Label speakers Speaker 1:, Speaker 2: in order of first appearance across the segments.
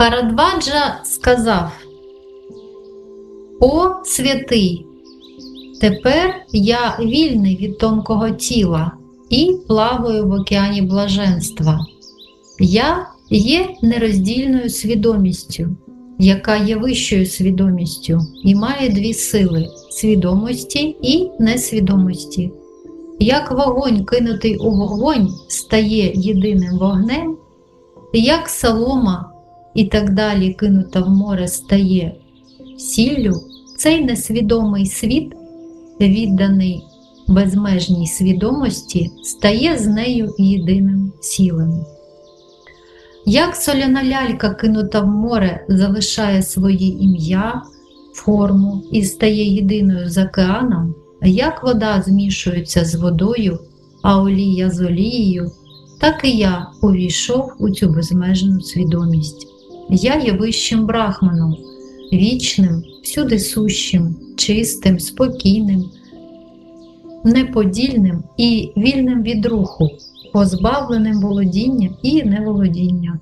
Speaker 1: Харадваджа сказав: О святий! Тепер я вільний від тонкого тіла і плаваю в океані блаженства. Я є нероздільною свідомістю, яка є вищою свідомістю і має дві сили свідомості і несвідомості. Як вогонь, кинутий у вогонь, стає єдиним вогнем, як солома і так далі кинута в море стає сіллю, цей несвідомий світ, відданий безмежній свідомості, стає з нею єдиним цілим. Як соляна лялька, кинута в море, залишає своє ім'я, форму і стає єдиною з океаном, як вода змішується з водою, а олія з олією, так і я увійшов у цю безмежну свідомість. Я є вищим брахманом, вічним, всюди сущим, чистим, спокійним, неподільним і вільним від руху, позбавленим володіння і неволодіння,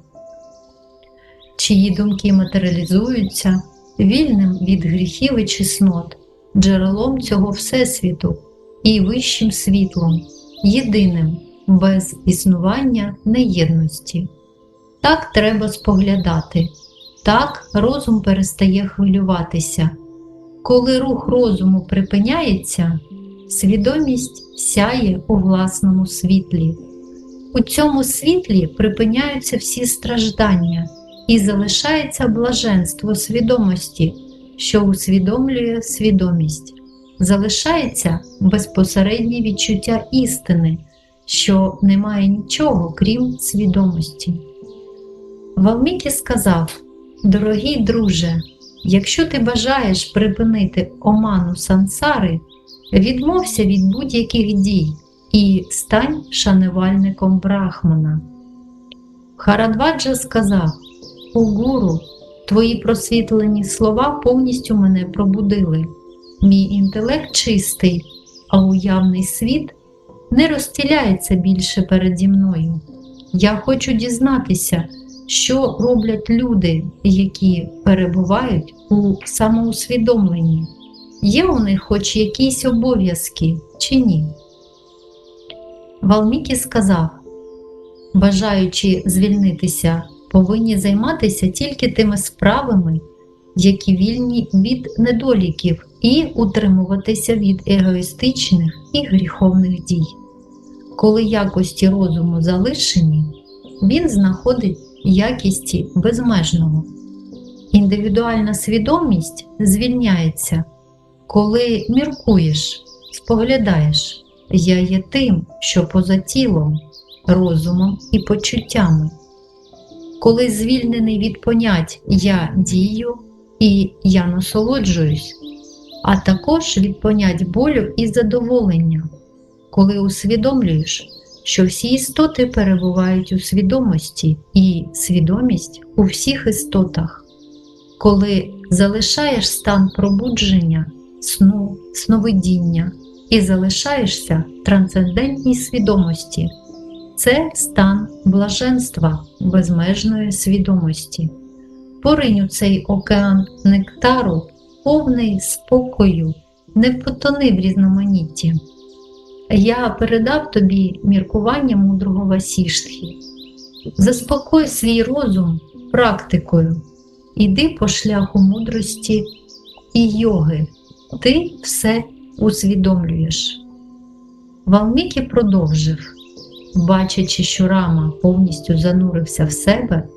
Speaker 1: чиї думки матеріалізуються, вільним від гріхів і чеснот, джерелом цього Всесвіту і вищим світлом, єдиним, без існування неєдності. Так треба споглядати, так розум перестає хвилюватися. Коли рух розуму припиняється, свідомість сяє у власному світлі. У цьому світлі припиняються всі страждання і залишається блаженство свідомості, що усвідомлює свідомість. Залишається безпосереднє відчуття істини, що немає нічого крім свідомості. Валмікі сказав: Дорогий друже, якщо ти бажаєш припинити оману сансари, відмовся від будь-яких дій і стань шанувальником Брахмана. Харадваджа сказав: О гуру, твої просвітлені слова повністю мене пробудили. Мій інтелект чистий, а уявний світ не розстіляється більше переді мною. Я хочу дізнатися, що роблять люди, які перебувають у самоусвідомленні. Є у них хоч якісь обов'язки чи ні? Валмікі сказав, бажаючи звільнитися, повинні займатися тільки тими справами, які вільні від недоліків, і утримуватися від егоїстичних і гріховних дій. Коли якості розуму залишені, він знаходить якісті безмежного. Індивідуальна свідомість звільняється, коли міркуєш, споглядаєш, я є тим, що поза тілом, розумом і почуттями. Коли звільнений від понять я дію і я насолоджуюсь, а також від понять болю і задоволення, коли усвідомлюєш, що всі істоти перебувають у свідомості і свідомість у всіх істотах, коли залишаєш стан пробудження, сну, сновидіння і залишаєшся в трансцендентній свідомості. Це стан блаженства безмежної свідомості. Поринь у цей океан нектару, повний спокою, не потони в різноманітті. Я передав тобі міркування мудрого Васіштхи. Заспокой свій розум практикою, іди по шляху мудрості і йоги, ти все усвідомлюєш. Валмікі продовжив, бачачи, що рама повністю занурився в себе,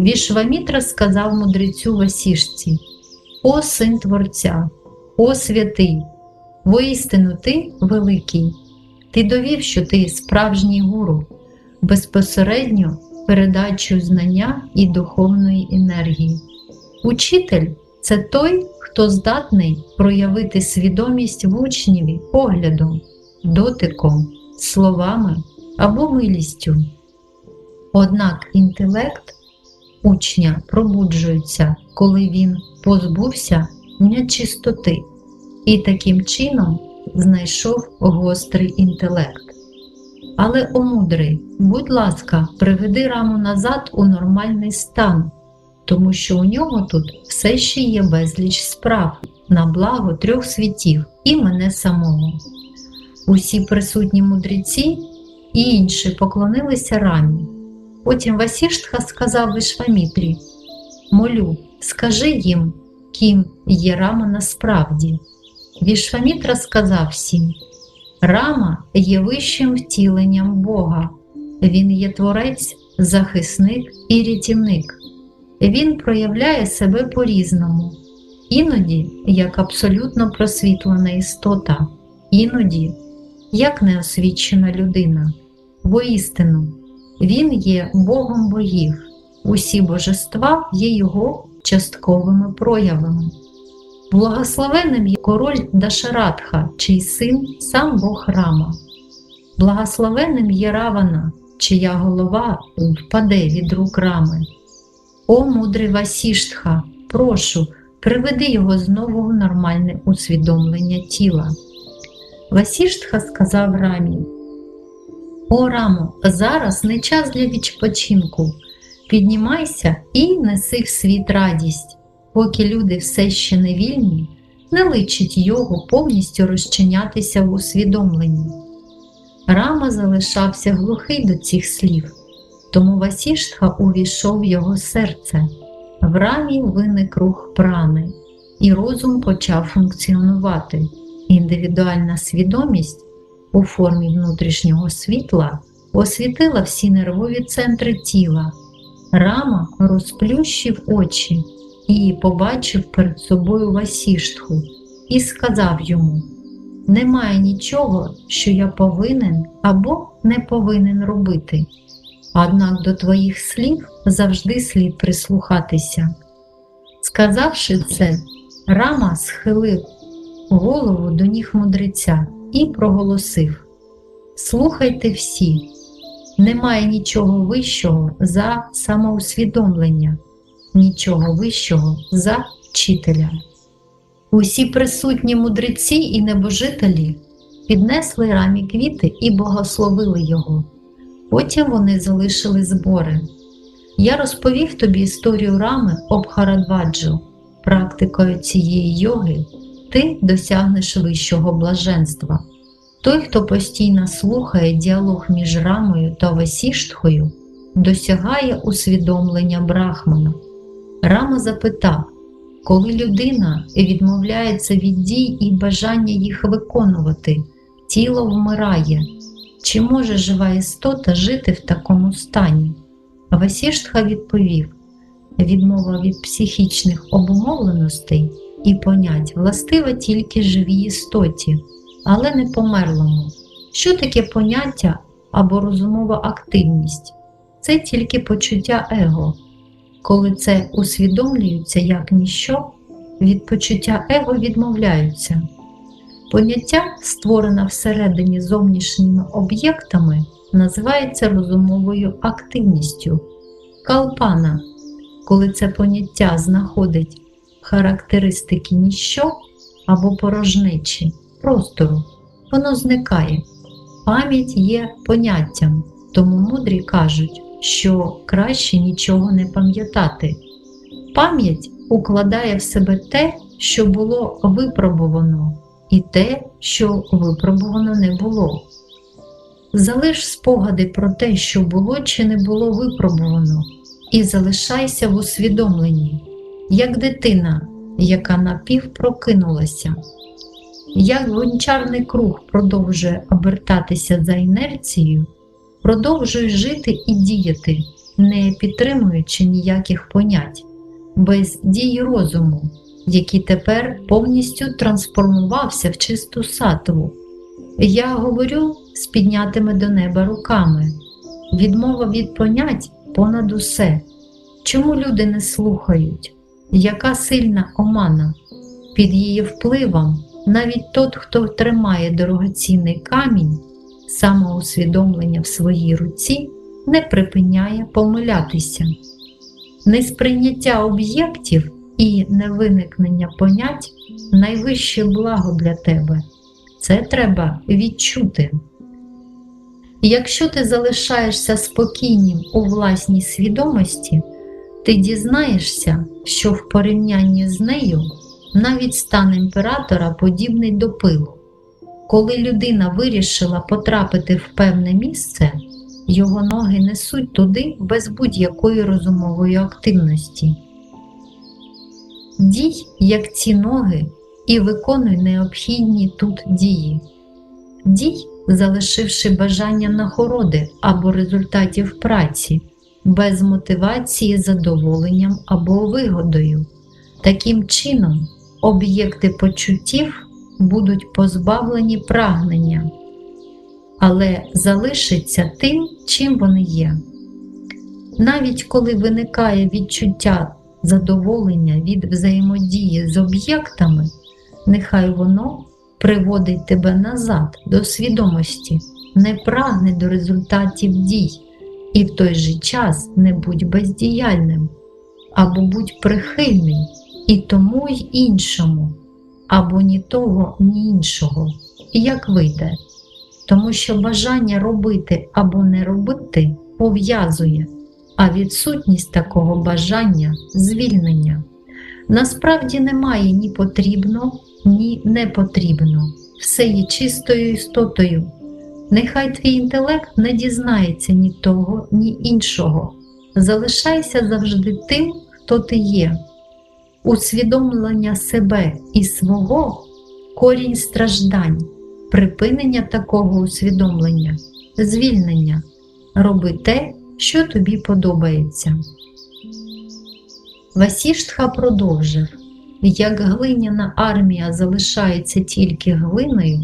Speaker 1: Вішвамітра сказав мудрецю Васішці: О син Творця, о святий, воістину ти великий. Ти довів, що ти справжній гуру, безпосередньо передачу знання і духовної енергії. Учитель це той, хто здатний проявити свідомість в учніві поглядом, дотиком, словами або милістю. Однак інтелект учня пробуджується, коли він позбувся нечистоти і таким чином знайшов гострий інтелект. Але, о мудрий, будь ласка, приведи раму назад у нормальний стан, тому що у нього тут все ще є безліч справ на благо трьох світів і мене самого. Усі присутні мудреці і інші поклонилися рамі. Потім Васіштха сказав Вишвамітрі, молю, скажи їм, ким є рама насправді. Вішвамітра сказав всім, Рама є вищим втіленням Бога, він є творець, захисник і рятівник. Він проявляє себе по-різному, іноді як абсолютно просвітлена істота, іноді як неосвічена людина. Воістину, він є Богом богів, усі божества є його частковими проявами. Благословенним є король Дашаратха, чий син сам Бог Рама. Благословенним є Равана, чия голова впаде від рук рами. О мудрий Васіштха, прошу, приведи його знову в нормальне усвідомлення тіла. Васіштха сказав Рамі: О Рамо, зараз не час для відпочинку. Піднімайся і неси в світ радість. Поки люди все ще не вільні, не личить його повністю розчинятися в усвідомленні. Рама залишався глухий до цих слів, тому Васіштха увійшов в його серце. В рамі виник рух прани, і розум почав функціонувати. Індивідуальна свідомість у формі внутрішнього світла освітила всі нервові центри тіла. Рама розплющив очі і побачив перед собою Васіштху і сказав йому: Немає нічого, що я повинен або не повинен робити. Однак до твоїх слів завжди слід прислухатися. Сказавши це, Рама схилив голову до ніг мудреця і проголосив: Слухайте всі, немає нічого вищого за самоусвідомлення, нічого вищого за вчителя. Усі присутні мудреці і небожителі піднесли рамі квіти і богословили його. Потім вони залишили збори. Я розповів тобі історію рами Обхарадваджу. Практикою цієї йоги ти досягнеш вищого блаженства. Той, хто постійно слухає діалог між рамою та Васіштхою, досягає усвідомлення Брахмана. Рама запитав, коли людина відмовляється від дій і бажання їх виконувати, тіло вмирає. Чи може жива істота жити в такому стані? Васіштха відповів: відмова від психічних обумовленостей і понять властива тільки живій істоті, але не померлому. Що таке поняття або розумова активність? Це тільки почуття его. Коли це усвідомлюється як ніщо, від почуття его відмовляються. Поняття, створене всередині зовнішніми об'єктами, називається розумовою активністю калпана, коли це поняття знаходить характеристики ніщо або порожнечі, простору, воно зникає. Пам'ять є поняттям, тому мудрі кажуть, що краще нічого не пам'ятати. Пам'ять укладає в себе те, що було випробувано, і те, що випробувано не було. Залиш спогади про те, що було чи не було випробувано, і залишайся в усвідомленні, як дитина, яка напів прокинулася. Як гончарний круг продовжує обертатися за інерцією, продовжує жити і діяти, не підтримуючи ніяких понять, без дії розуму, який тепер повністю трансформувався в чисту сатву. Я говорю з піднятими до неба руками, відмова від понять понад усе. Чому люди не слухають? Яка сильна омана? Під її впливом навіть тот, хто тримає дорогоцінний камінь, самоусвідомлення в своїй руці, не припиняє помилятися. Несприйняття об'єктів і невиникнення понять найвище благо для тебе. Це треба відчути. Якщо ти залишаєшся спокійним у власній свідомості, ти дізнаєшся, що в порівнянні з нею навіть стан імператора подібний до пилу. Коли людина вирішила потрапити в певне місце, його ноги несуть туди без будь-якої розумової активності. Дій, як ці ноги, і виконуй необхідні тут дії. Дій, залишивши бажання нагороди або результатів праці, без мотивації задоволенням або вигодою. Таким чином, об'єкти почуттів будуть позбавлені прагнення, але залишаться тим, чим вони є. Навіть коли виникає відчуття задоволення від взаємодії з об'єктами, нехай воно приводить тебе назад до свідомості, не прагне до результатів дій і в той же час не будь бездіяльним, або будь прихильний і тому й іншому, або ні того, ні іншого, і як вийде, тому що бажання робити або не робити пов'язує, а відсутність такого бажання звільнення. Насправді немає ні потрібно, ні не потрібно, все є чистою істотою. Нехай твій інтелект не дізнається ні того, ні іншого. Залишайся завжди тим, хто ти є. Усвідомлення себе і свого корінь страждань, припинення такого усвідомлення, звільнення. Роби те, що тобі подобається. Васіштха продовжив як глиняна армія залишається тільки глиною,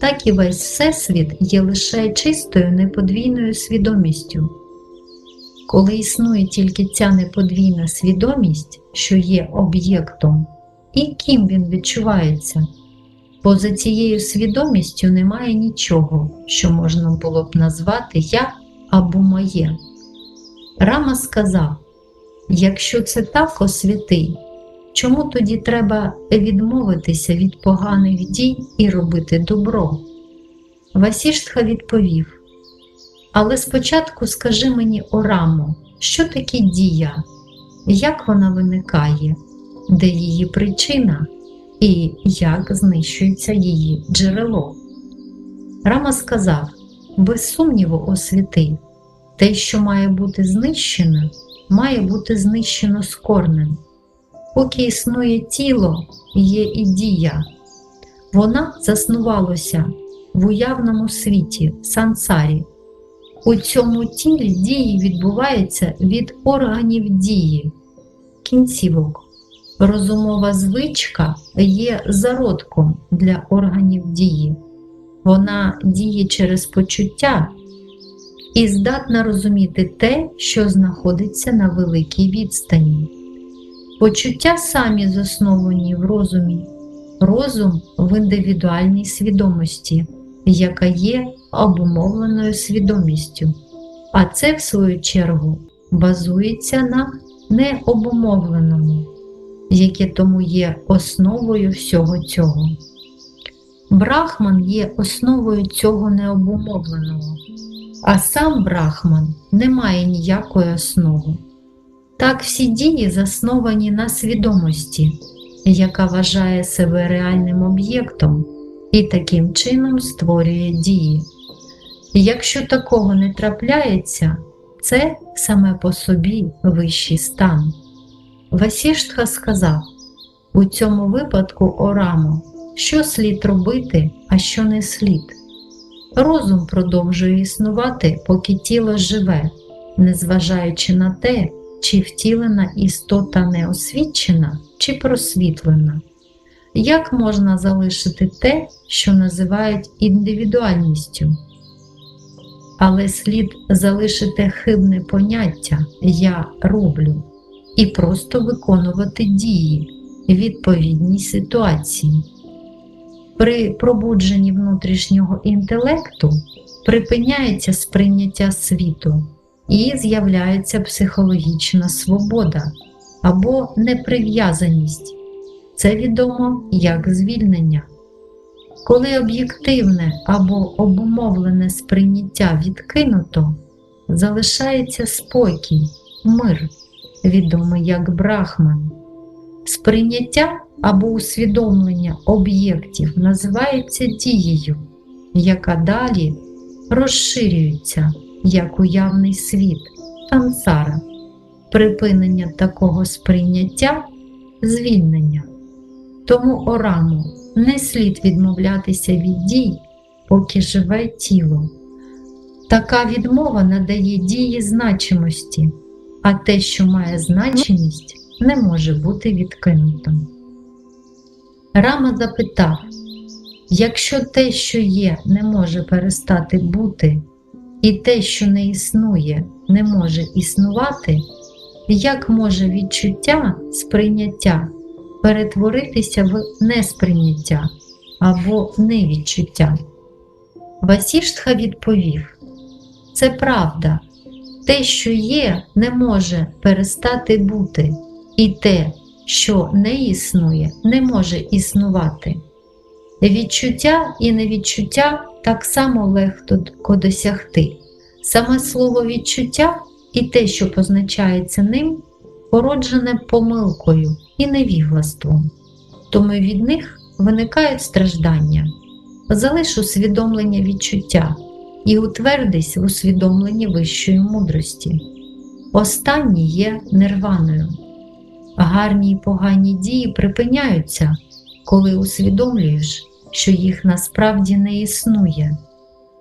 Speaker 1: так і весь Всесвіт є лише чистою неподвійною свідомістю. Коли існує тільки ця неподвійна свідомість, що є об'єктом, і ким він відчувається, поза цією свідомістю немає нічого, що можна було б назвати Я або моє. Рама сказав: якщо це так о святий, чому тоді треба відмовитися від поганих дій і робити добро? Васіштха відповів: Але спочатку скажи мені, Орамо, що таке дія, як вона виникає, де її причина і як знищується її джерело? Рама сказав: без сумніву, о святий, те, що має бути знищено, має бути знищено з корнем. Поки існує тіло, є і дія. Вона заснувалася в уявному світі, сансарі. У цьому тілі дії відбуваються від органів дії, кінцівок. Розумова звичка є зародком для органів дії. Вона діє через почуття і здатна розуміти те, що знаходиться на великій відстані. Почуття самі засновані в розумі, розум в індивідуальній свідомості, яка є обумовленою свідомістю, а це, в свою чергу, базується на необумовленому, яке тому є основою всього цього. Брахман є основою цього необумовленого, а сам Брахман не має ніякої основи. Так всі дії засновані на свідомості, яка вважає себе реальним об'єктом і таким чином створює дії. Якщо такого не трапляється, це саме по собі вищий стан. Васіштха сказав у цьому випадку Орамо, що слід робити, а що не слід. Розум продовжує існувати, поки тіло живе, незважаючи на те, чи втілена істота не освічена, чи просвітлена. Як можна залишити те, що називають індивідуальністю? Але слід залишити хибне поняття Я роблю і просто виконувати дії відповідній ситуації. При пробудженні внутрішнього інтелекту припиняється сприйняття світу і з'являється психологічна свобода або неприв'язаність. Це відомо як звільнення. Коли об'єктивне або обумовлене сприйняття відкинуто, залишається спокій, мир, відомий як брахман. Сприйняття або усвідомлення об'єктів називається дією, яка далі розширюється як уявний світ тансара. Припинення такого сприйняття звільнення. Тому ораму не слід відмовлятися від дій, поки живе тіло. Така відмова надає дії значимості, а те, що має значимість, не може бути відкинутим. Рама запитав, якщо те, що є, не може перестати бути, і те, що не існує, не може існувати, як може відчуття сприйняття перетворитися в несприйняття або невідчуття? Васіштха відповів: Це правда, те, що є, не може перестати бути, і те, що не існує, не може існувати. Відчуття і невідчуття так само легко досягти. Саме слово відчуття і те, що позначається ним, породжене помилкою і невіглаством, тому від них виникають страждання. Залиш усвідомлення відчуття і утвердись в усвідомленні вищої мудрості. Останні є нирваною. Гарні й погані дії припиняються, коли усвідомлюєш, що їх насправді не існує.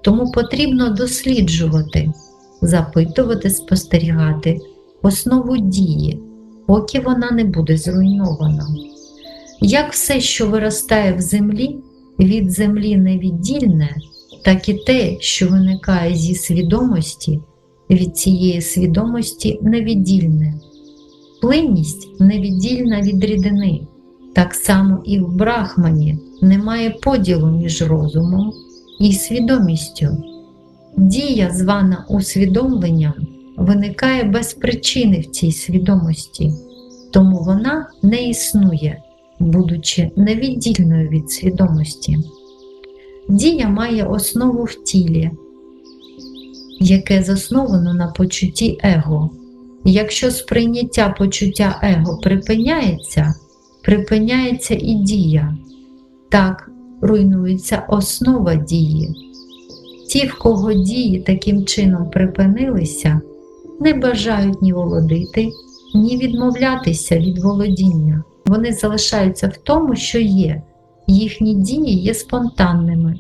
Speaker 1: Тому потрібно досліджувати, запитувати, спостерігати основу дії, поки вона не буде зруйнована. Як все, що виростає в землі, від землі невіддільне, так і те, що виникає зі свідомості, від цієї свідомості невіддільне. Плинність невіддільна від рідини, так само і в брахмані немає поділу між розумом і свідомістю. Дія, звана усвідомленням, виникає без причини в цій свідомості, тому вона не існує, будучи невіддільною від свідомості. Дія має основу в тілі, яке засновано на почутті его. Якщо сприйняття почуття его припиняється, припиняється і дія. Так руйнується основа дії. Ті, в кого дії таким чином припинилися, не бажають ні володити, ні відмовлятися від володіння. Вони залишаються в тому, що є, їхні дії є спонтанними.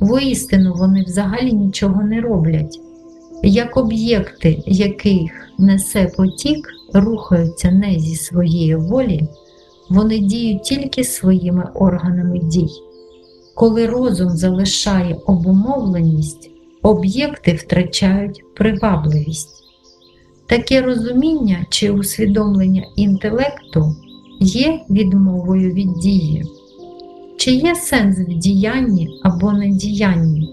Speaker 1: Воістину вони взагалі нічого не роблять. Як об'єкти, яких несе потік, рухаються не зі своєї волі, вони діють тільки своїми органами дій. Коли розум залишає обумовленість, об'єкти втрачають привабливість. Таке розуміння чи усвідомлення інтелекту є відмовою від дії. Чи є сенс в діянні або недіянні?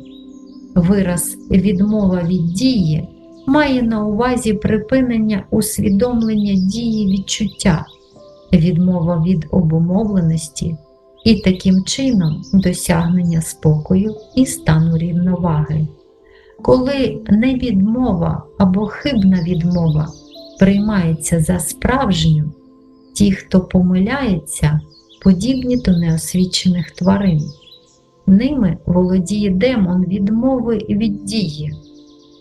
Speaker 1: Вираз відмова від дії має на увазі припинення усвідомлення дії відчуття, відмова від обумовленості і таким чином досягнення спокою і стану рівноваги. Коли невідмова або хибна відмова приймається за справжню, ті, хто помиляється, подібні до неосвічених тварин. Ними володіє демон відмови від дії.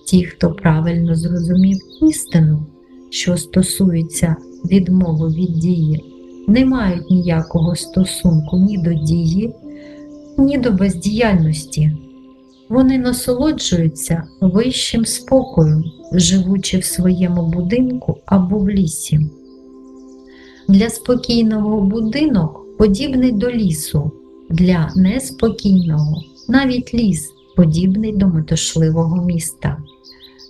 Speaker 1: Ті, хто правильно зрозумів істину, що стосується відмови від дії, не мають ніякого стосунку ні до дії, ні до бездіяльності. Вони насолоджуються вищим спокоєм, живучи в своєму будинку або в лісі. Для спокійного будинок подібний до лісу, для неспокійного навіть ліс подібний до метушливого міста.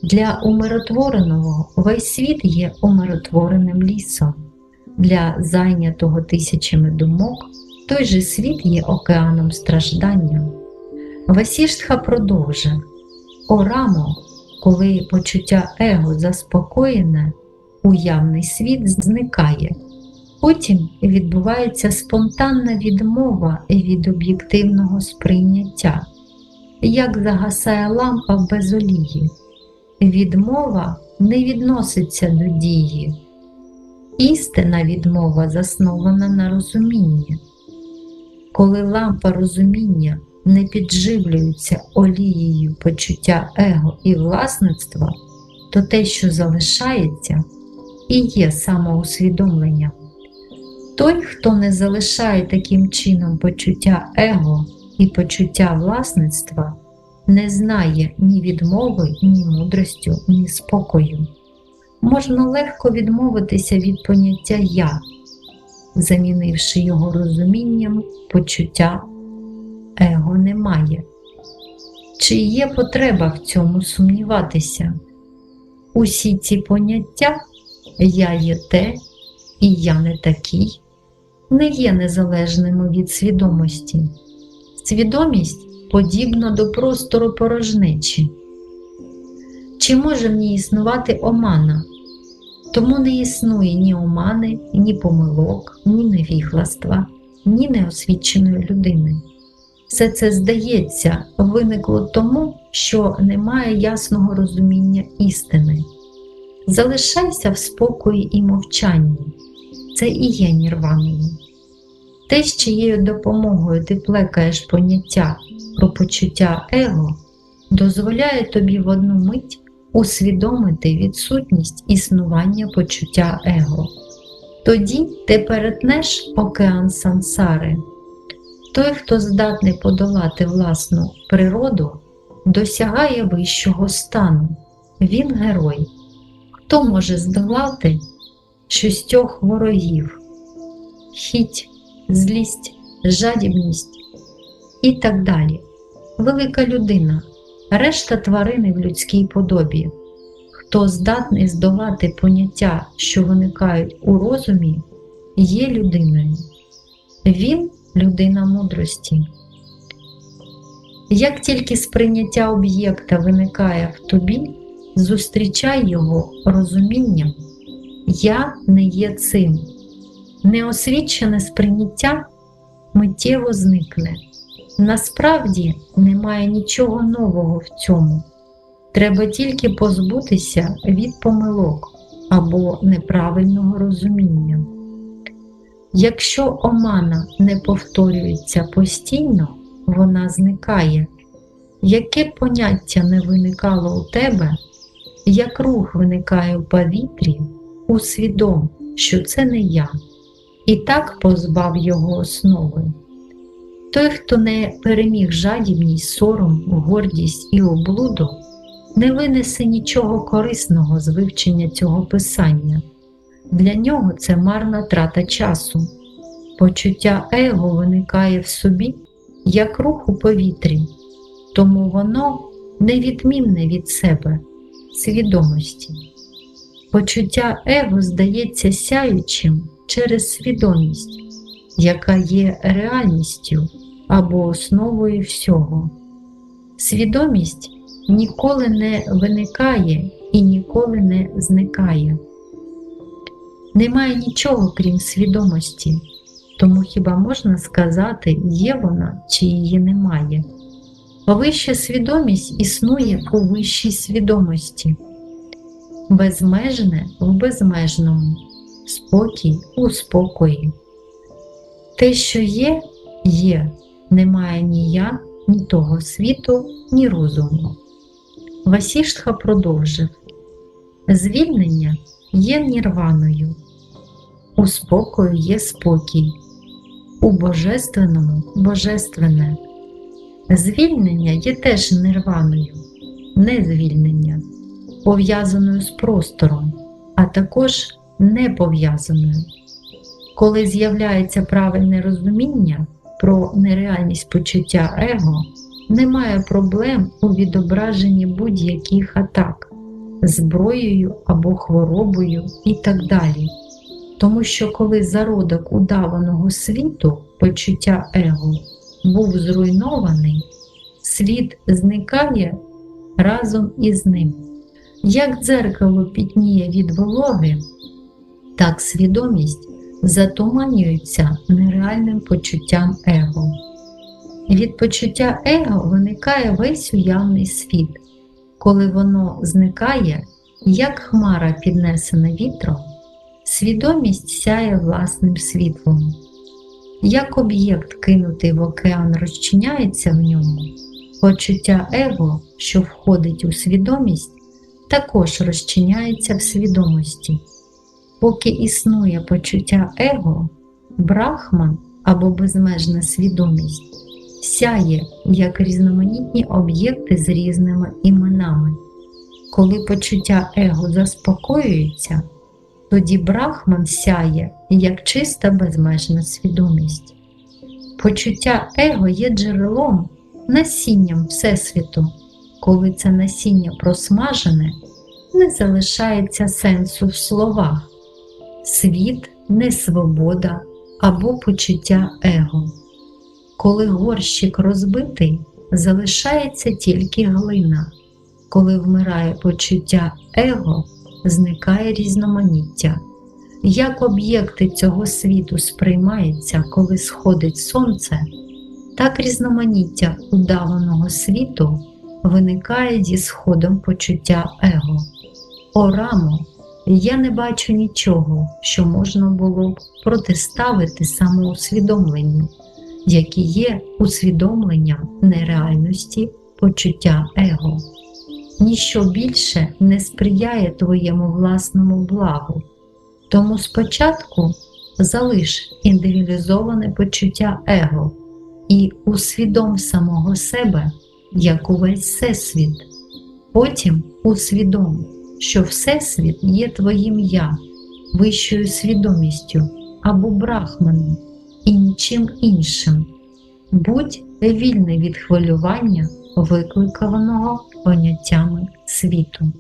Speaker 1: Для умиротвореного весь світ є умиротвореним лісом. Для зайнятого тисячами думок той же світ є океаном страждання. Васіштха продовжив О рамо, коли почуття его заспокоєне, уявний світ зникає. Потім відбувається спонтанна відмова від об'єктивного сприйняття, як загасає лампа без олії. Відмова не відноситься до дії. Істина відмова заснована на розумінні. Коли лампа розуміння не підживлюється олією почуття его і власництва, то те, що залишається, і є самоусвідомленням. Той, хто не залишає таким чином почуття его і почуття власництва, не знає ні відмови, ні мудростю, ні спокою. Можна легко відмовитися від поняття я, замінивши його розумінням почуття его немає. Чи є потреба в цьому сумніватися? Усі ці поняття я є те і я не такий, не є незалежними від свідомості. Свідомість подібна до простору порожнечі. Чи може в ній існувати омана? Тому не існує ні омани, ні помилок, ні невігластва, ні неосвіченої людини. Все це здається, виникло тому, що немає ясного розуміння істини. Залишайся в спокої і мовчанні, це і є нірваною. Те, з чиєю допомогою ти плекаєш поняття про почуття его, дозволяє тобі в одну мить усвідомити відсутність існування почуття его. Тоді ти перетнеш океан сансари. Той, хто здатний подолати власну природу, досягає вищого стану. Він герой. Хто може здолати шістьох ворогів, хіть, злість, жадібність і так далі. Велика людина, решта тварини в людській подобі. Хто здатний здолати поняття, що виникають у розумі, є людиною. Він людина мудрості. Як тільки сприйняття об'єкта виникає в тобі, зустрічай його розумінням Я не є цим. Неосвічене сприйняття миттєво зникне. Насправді немає нічого нового в цьому. Треба тільки позбутися від помилок або неправильного розуміння. Якщо омана не повторюється постійно, вона зникає. Яке поняття не виникало у тебе, як рух виникає у повітрі, усвідом, що це не я, і так позбав його основи. Той, хто не переміг жадібність, сором, гордість і облуду, не винесе нічого корисного з вивчення цього писання. Для нього це марна трата часу. Почуття его виникає в собі як рух у повітрі, тому воно невідмінне від себе, свідомості. Почуття его здається сяючим через свідомість, яка є реальністю або основою всього. Свідомість ніколи не виникає і ніколи не зникає. Немає нічого крім свідомості, тому хіба можна сказати, є вона чи її немає. Вища свідомість існує у вищій свідомості, безмежне в безмежному, спокій у спокої. Те, що є, є, немає ні я, ні того світу, ні розуму. Васіштха продовжив звільнення є нірваною, у спокою є спокій, у божественному божественне. Звільнення є теж нирваною, не звільнення, пов'язаною з простором, а також не пов'язаною. Коли з'являється правильне розуміння про нереальність почуття его, немає проблем у відображенні будь-яких атак, зброєю або хворобою і так далі. Тому що коли зародок удаваного світу, почуття его, був зруйнований, світ зникає разом із ним. Як дзеркало пітніє від вологи, так свідомість затуманюється нереальним почуттям его. Від почуття его виникає весь уявний світ. Коли воно зникає, як хмара піднесена вітром, свідомість сяє власним світлом. Як об'єкт, кинутий в океан, розчиняється в ньому, почуття его, що входить у свідомість, також розчиняється в свідомості. Поки існує почуття его, брахман або безмежна свідомість сяє як різноманітні об'єкти з різними іменами. Коли почуття его заспокоюється, тоді брахман сяє як чиста безмежна свідомість. Почуття его є джерелом, насінням Всесвіту. Коли це насіння просмажене, не залишається сенсу в словах. Світ не свобода або почуття его. Коли горщик розбитий, залишається тільки глина. Коли вмирає почуття его, зникає різноманіття. Як об'єкти цього світу сприймаються, коли сходить сонце, так різноманіття удаваного світу виникає зі сходом почуття его. О рамо, я не бачу нічого, що можна було б протиставити самоусвідомленню, які є усвідомленням нереальності почуття его. Ніщо більше не сприяє твоєму власному благу. Тому спочатку залиш індивідуалізоване почуття его і усвідом самого себе як увесь всесвіт. Потім усвідом, що Всесвіт є твоїм я, вищою свідомістю або брахманом і нічим іншим. Будь вільний від хвилювання, викликаного поняттями світу.